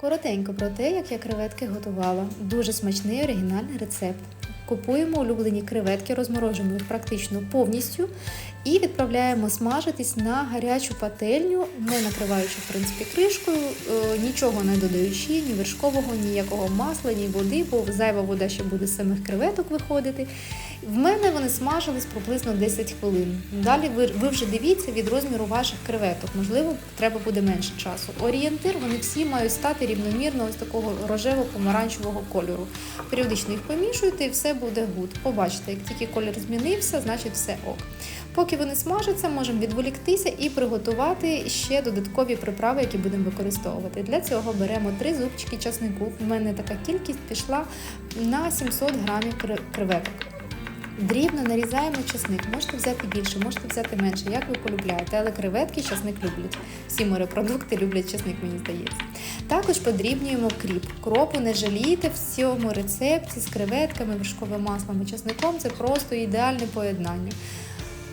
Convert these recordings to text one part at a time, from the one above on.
Коротенько про те, як я креветки готувала. Дуже смачний оригінальний рецепт. Купуємо улюблені креветки, розморожуємо їх практично повністю і відправляємо смажитись на гарячу пательню, не накриваючи в принципі кришкою, е, нічого не додаючи, ні вершкового, ніякого масла, ні води, бо зайва вода ще буде з самих креветок виходити. В мене вони смажились приблизно 10 хвилин. Далі ви, ви вже дивіться від розміру ваших креветок. Можливо, треба буде менше часу. Орієнтир вони всі мають стати рівномірно ось такого рожево-помаранчевого кольору. Періодично їх помішуєте і все буде гуд. Побачите, як тільки колір змінився, значить все ок. Поки вони смажаться, можемо відволіктися і приготувати ще додаткові приправи, які будемо використовувати. Для цього беремо 3 зубчики часнику. У мене така кількість пішла на 700 грамів кре- креветок. Дрібно нарізаємо часник. Можете взяти більше, можете взяти менше, як ви полюбляєте, але креветки часник люблять. Всі морепродукти люблять часник, мені здається. Також подрібнюємо кріп. Кропу не жалійте в цьому рецепті з креветками, вершковим маслом і часником. Це просто ідеальне поєднання.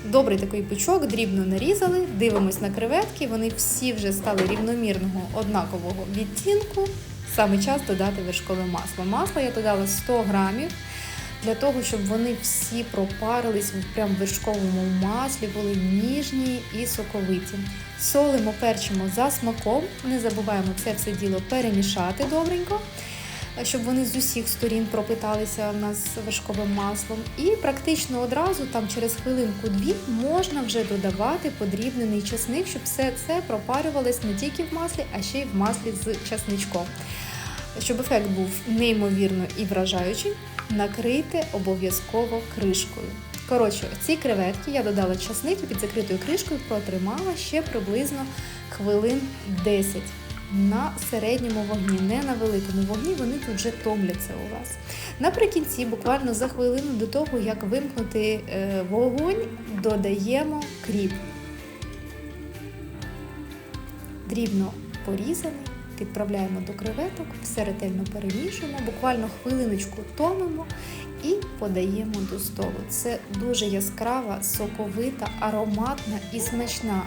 Добрий такий пучок, дрібно нарізали, дивимось на креветки. Вони всі вже стали рівномірного однакового відтінку. Саме час додати вершкове масло. Масло я додала 100 грамів для того, щоб вони всі пропарились в прям вершковому маслі, були ніжні і соковиті. Солимо, перчимо за смаком. Не забуваємо це все діло перемішати добренько, щоб вони з усіх сторін пропиталися в нас вершковим маслом. І практично одразу, там через хвилинку-дві, можна вже додавати подрібнений часник, щоб все це пропарювалось не тільки в маслі, а ще й в маслі з часничком. Щоб ефект був неймовірно і вражаючий, накрийте обов'язково кришкою. Коротше, ці креветки я додала часник під закритою кришкою протримала ще приблизно хвилин 10 на середньому вогні, не на великому вогні, вони тут вже томляться у вас. Наприкінці, буквально за хвилину до того, як вимкнути е, вогонь, додаємо кріп. Дрібно порізаний, відправляємо до креветок, все ретельно перемішуємо, буквально хвилиночку томимо і подаємо до столу. Це дуже яскрава, соковита, ароматна і смачна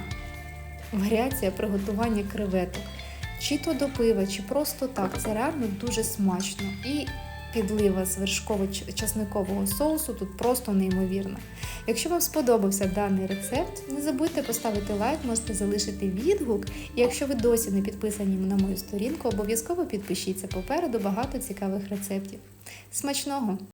варіація приготування креветок. Чи то до пива, чи просто так. Це реально дуже смачно. І підлива з вершково-часникового соусу тут просто неймовірна. Якщо вам сподобався даний рецепт, не забудьте поставити лайк, можете залишити відгук. І якщо ви досі не підписані на мою сторінку, обов'язково підпишіться попереду багато цікавих рецептів. Смачного!